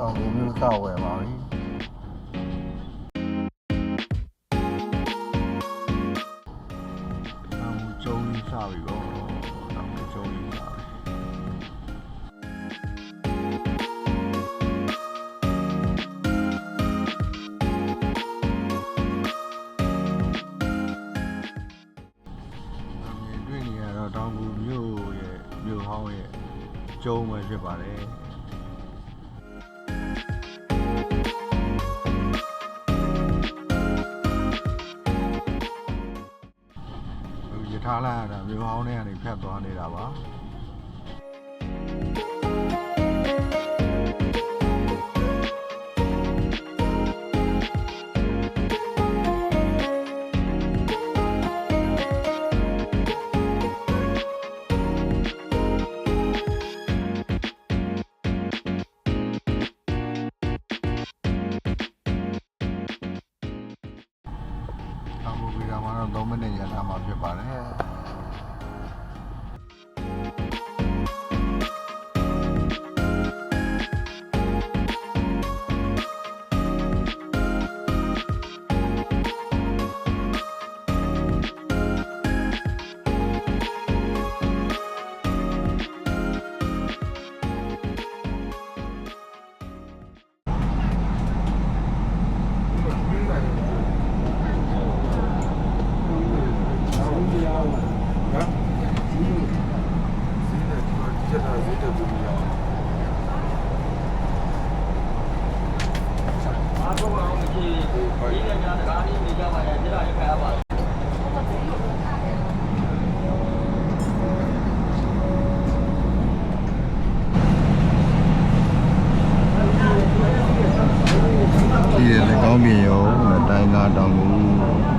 တောင်ကိုမျိုးစဝယ်ပါပြီတောင်ကိုကျုံကြီးစပြီပေါ့တောင်ကိုကျုံကြီးစပြီတွေ့နေရတော့တောင်ကိုမြို့ရဲ့မြို့ဟောင်းရဲ့ကျုံပဲဖြစ်ပါတယ် ထာလာရတာမြို့ဟောင်းထဲကနေဖြတ်သွားနေတာပါ င်းမြင်ရောတိုင်းကားတောင်ကိုဒီ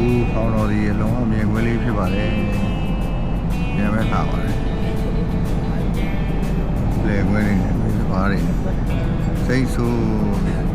ဦးဖောင်းတော်ဒီအလုံးအမြင်ခွဲလေးဖြစ်ပါတယ်ညမဲ့ထားပါတယ်လေခွဲနေတယ်ပြ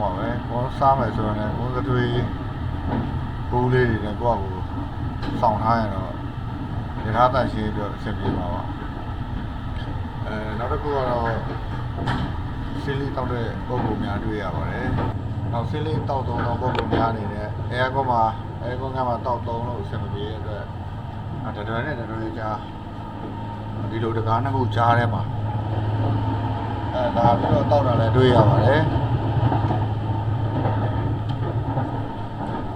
ပါတယ်စိတ်ဆိုးစားမယ်ဆိုတော့လည်းဘုံကတွေးဘူးလေးတွေနဲ့ကိုယ့်အကိုစောင့်ထားရတော့ရထားတန်ရှင်းပြီးတော့အဆင်ပြေပါပါအဲနောက်တစ်ခုကတော့ဆီလီတောက်တဲ့ပုံပုံများတွေ့ရပါတယ်နောက်ဆီလီတောက်သုံးတော့ပုံပုံများနေနဲ့အဲအကောမှာအဲကောကမှတောက်သုံးလို့အဆင်မပြေတဲ့အတွက်အဲတတွယ်နဲ့တတွယ်ကြားဒီလိုတကားနှစ်ခုကြားထဲမှာအဲဒါပြီးတော့တောက်တာလည်းတွေ့ရပါတယ်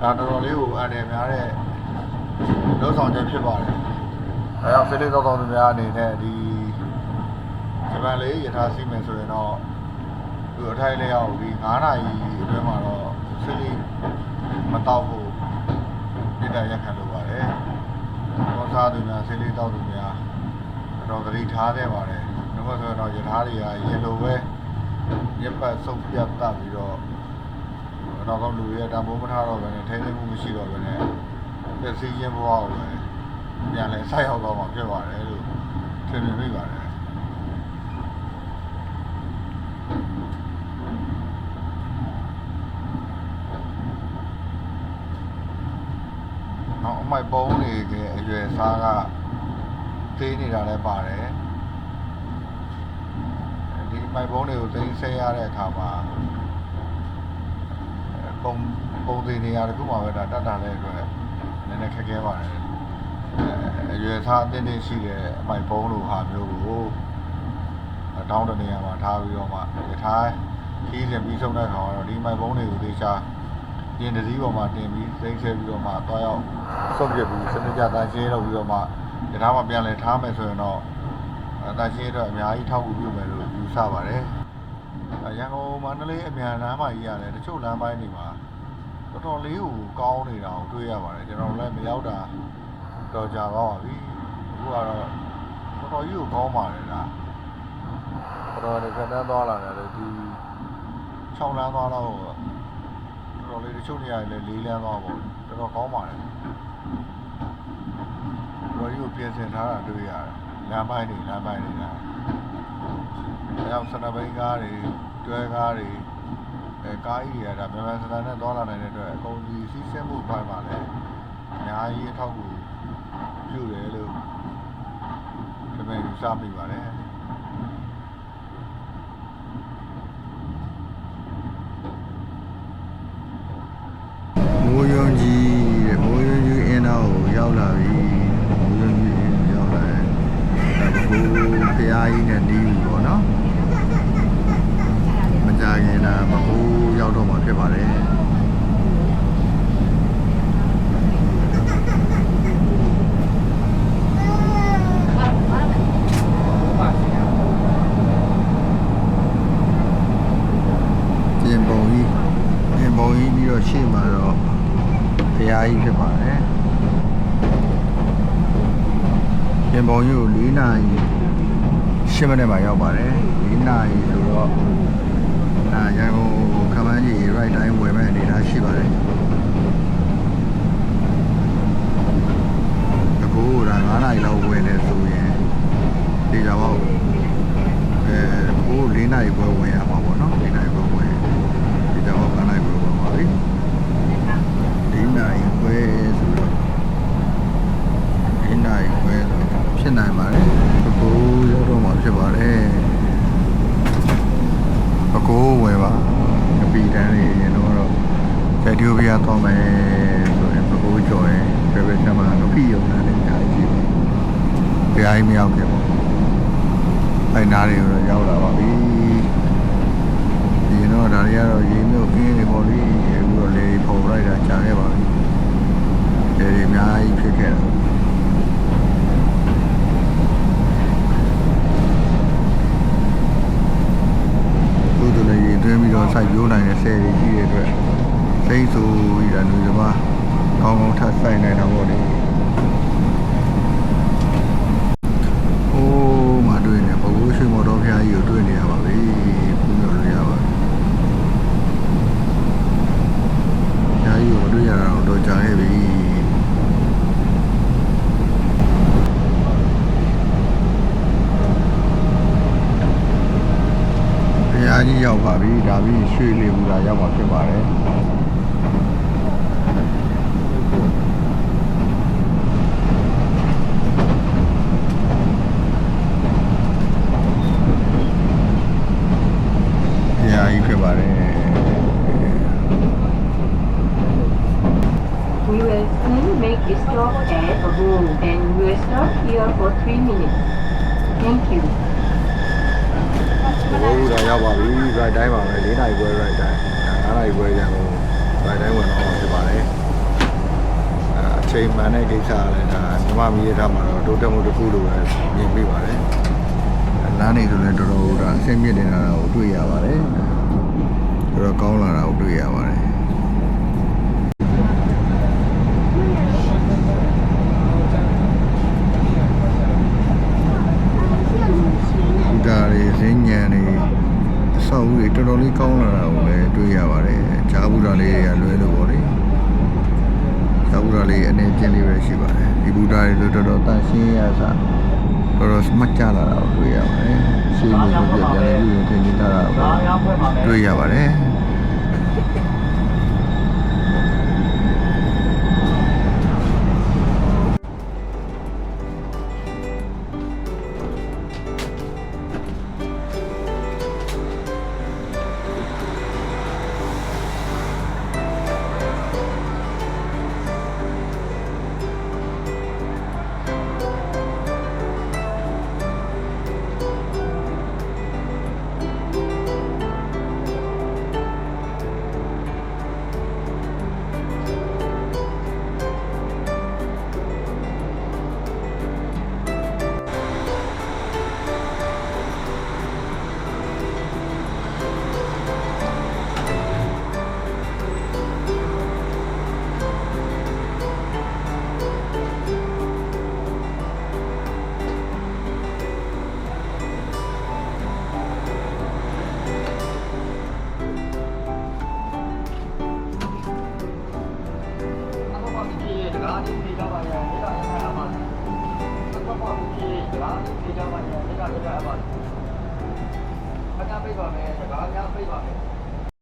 ဒါတော်တော်လေးကိုအန်တယ်များတဲ့လုံးဆောင်ချက်ဖြစ်ပါတယ်အဲအောင်ဆီလီတောက်သုံးသူများအနေနဲ့ဒီဂျပန်လေးယထာစီးမယ်ဆိုရင်တော့သူအထိုင်လေးရောက်ဒီ9နာရီအတွင်းမှာတော့ဆီလီမတောက်ဖို့ပြည်တိုင်ရက်ခံလိုပါတယ်။ဘောစားသူများဆီလီတောက်သူများတော့သတိထားခဲ့ပါတယ်။နောက်ဆိုတော့ယထာတွေကရေလိုပဲ ရက်ပတ်ဆုံးပြတ်တတ်ပြီးတော့နောက်ဆုံးလူတွေရဲ့တံပိုးမထားတော့ဘဲနဲ့ထိန်းသိမ်းမှုမရှိတော့ဘဲနဲ့ပြည့်စည်ခြင်းဘဝကိုပဲပြန်လဲဆိုက်ရောက်တော့မှဖြစ်ပါတယ်လို့ထင်မြင်မိပါတယ်နောက်အမိုက်ပုံးတွေကအရွယ်စားကသေးနေတာလည်းပါတယ်ဒီ မိုက်ပုံးတွေကိုသိမ်းဆဲရတဲ့အခါမှာအဲပုံပုံသေးနေရာတစ်ခုမှပဲဒါတတ်တာတဲ့အတွက်နည်းနည်းခက်ခဲပါတယ်အဲအရွယ်စားအတင်းတင်းရှိတဲ့အမိုက်ပုံးလိုဟာမျိုးကိုတောင်းတနေရာမှာထားပြီးတော့မှရထားခီးစဉ်ပြီးဆုံးတဲ့အခါမှာတော့ဒီမိုက်ပုံးတွေကိုသေချာပြင်တစည်းပေါ်မှာတင်ပြီးစိမ့်ဆဲပြီးတော့မှသွားရောက်ဆုတ်ပြပြီးစနစ်ကြတန်ရှင်းလုပ်ပြီးတော့မှရထားမှာပြန်လဲထားမယ်ဆိုရင်တော့အဲတန်ရှင်းတော့အများကြီးထောက်ကူပြုမယ်လို့ယူ ဆပါတယ်အဲရန်ကုန်မန္တလေးအမြန်လမ်းမကြီးရတယ်တချို့လမ်းပိုင်းတွေမှာတော်တော်လေးကိုကောင်းနေတာကိုတွေ့ရပါတယ်ကျွန်တော်လည်းမရောက်တာတော့ကြာပါပါပြီအခုကတော့တော်တော်ကြီးကိုကောင်းပါတယ်လားတော်တော်လေးခဏသွားလာတယ်လေဒီ6လမ်းသွားတော့တော်တော်လေးတချို့နေရာတွေလည်းလေးလန်းသွားပါဘူးတော်တော်ကောင်းပါတယ်တော်ကြီးကိုပြင်ဆင်ထားတာတွေ့ရတယ်လမ်းပိုင်းတွေလမ်းပိုင်းတွေက အဲအောင်စနဘိန်းကားတွေတွဲကားတွေအဲကားကြီးတွေကဒါမြန်မာစတန်နဲ့သွားလာနိုင်တဲ့အတွက်အကုန်ကြီးစီးဆင်းမှုပိုင်းမှာလည်းအများကြီးအထောက်အကူပြုတယ်လို့ဒီမဲ့ယူဆမိပါတယ်မိုးယုံကြီးတဲ့မိုးယုံကြီးအင်းသားကိုရောက်လာပြီမိုးယုံကြီးအင်းရောက်လာတယ်ဒါကိုဖ ရာကြီးနဲ့နီးပြီပေါ့နော်မကြခင်လားမကူရောက်တော့မှဖြစ်ပါတယ်ပြင်ပုံကြီးပြင်ပုံကြီးပြီးတော့ရှေ့မှာတော့ဖရာကြီးဖြစ်ပါတယ်ပြင်ပုံကြီးကို၄နာရီ ရှင်းမနေ့မှာရောက်ပါတယ်၄နာရီဆိုတော့အာရန်ကုန်ခမန်းကြီး right time ဝယ်မဲ့အနေအထားရှိပါတယ်အခုဒါ9နာရီလောက်ဝယ်နေဆိုရင်ဒီကြောင်အဲကို၄နာရီပွဲဝင်ရမှာပေါ့နော်၄နာရီပွဲဝင်ဒီကြောင်9နာရီပွဲဝင်ပါပြီ၄နာရီပွဲဆိုတော့၄နာရီပွဲဆိုတော့ဖြစ်နိုင်ပါတယ်အခုရောက်တော့မှဖြစ်ပါတယ်အခုဝယ်ပါကပီတန်းလေးရင်တော့တက်ဒီယိုဘီယာတော့မယ်ဆိုရင်အခုကြော်ရင်ဘယ်ဘက်ချမှာကပီရုံနဲ့လည်းအများကြီးရှိပါတယ်ဘယ်အိမ်မရောက်ခင်ပေါ့ အဲ့နားတွေတော့ရောက်လာပါပြီဒီတော့ဒါတွေကတော့ရေမြုပ်အင်းတွေပေါ့လေအခုတော့လေပုံလိုက်တာကြာခဲ့ပါပြီလေတွေအများကြီးဖြစ်ခဲ့တယ်သူတို့လည်းရေသွင်းပြီးတော့စိုက်ပျိုးနိုင်တဲ့ဆယ်တွေရှိတဲ့အတွက်စိတ်ဆိုပြီးတာလူတစ်ပါးကောင်းကောင်းထပ်ဆိုင်နိုင်တာပေါ့လေအိုးမတွေ့နေဘိုးရွှေမော်တော်ဖျားကြီးကိုတွေ့နေရပါပြီပူလို့ရပါပြီဖျားကြီးကိုမတွေ့ရတာတော့တော့ကြာခဲ့ပြီဖျား ကြီးရောက်ပါပြီဒါပြီး ရွှေလီဘူတာရောက်မှာဖြစ်ပါတယ်ဘုရားကြီးဖြစ်ပါတယ် We will soon make a stop at a room and we will stop here for three minutes. Thank you. ဘောဘူတာရောက်ပါပြီ right တိုင်းပါပဲ၄နာရီခွဲ right တိုင်း၅နာရီခွဲရန်ကုန် right တိုင်းဝင်တော့မှာဖြစ်ပါတယ်အဲအချိန်မှန်တဲ့ကိစ္စကလည်းဒါမြမမီးရထားမှာတော့တိုးတက်မှုတစ်ခုလိုပဲမြင်ပြီးပါတယ်လမ်းနေဆိုလည်းတော်တော်ဒါအဆင်ပြေနေတာကိုတွေ့ရပါတယ်တော်တော်ကောင်းလာတာကိုတွေ့ရပါတယ်ဘူတာတွေဈဉ္ဉံတွေအဆောက်အဦ တွေတော်တော်လေးကောင်းလာတာကိုလည်းတွေ့ရပါတယ်ဂျာဘူတာလေးတွေကလွဲလို့ပေါ့လေဂျာဘူတာလေးအနေချင်းလေးပဲရှိပါတယ်ဒီဘူတာတွေဆိုတော်တော်တန်ရှင်းရစားတော်တော်မှတ်ကြလာတာကိုတွေ့ရပါတယ်ရှေးမျိုးပြပြန်လည်းပြုရင်ထင်ထင်ထားတာကိုဒါများဖွဲ့ပါမယ်တွေ့ရပါတယ်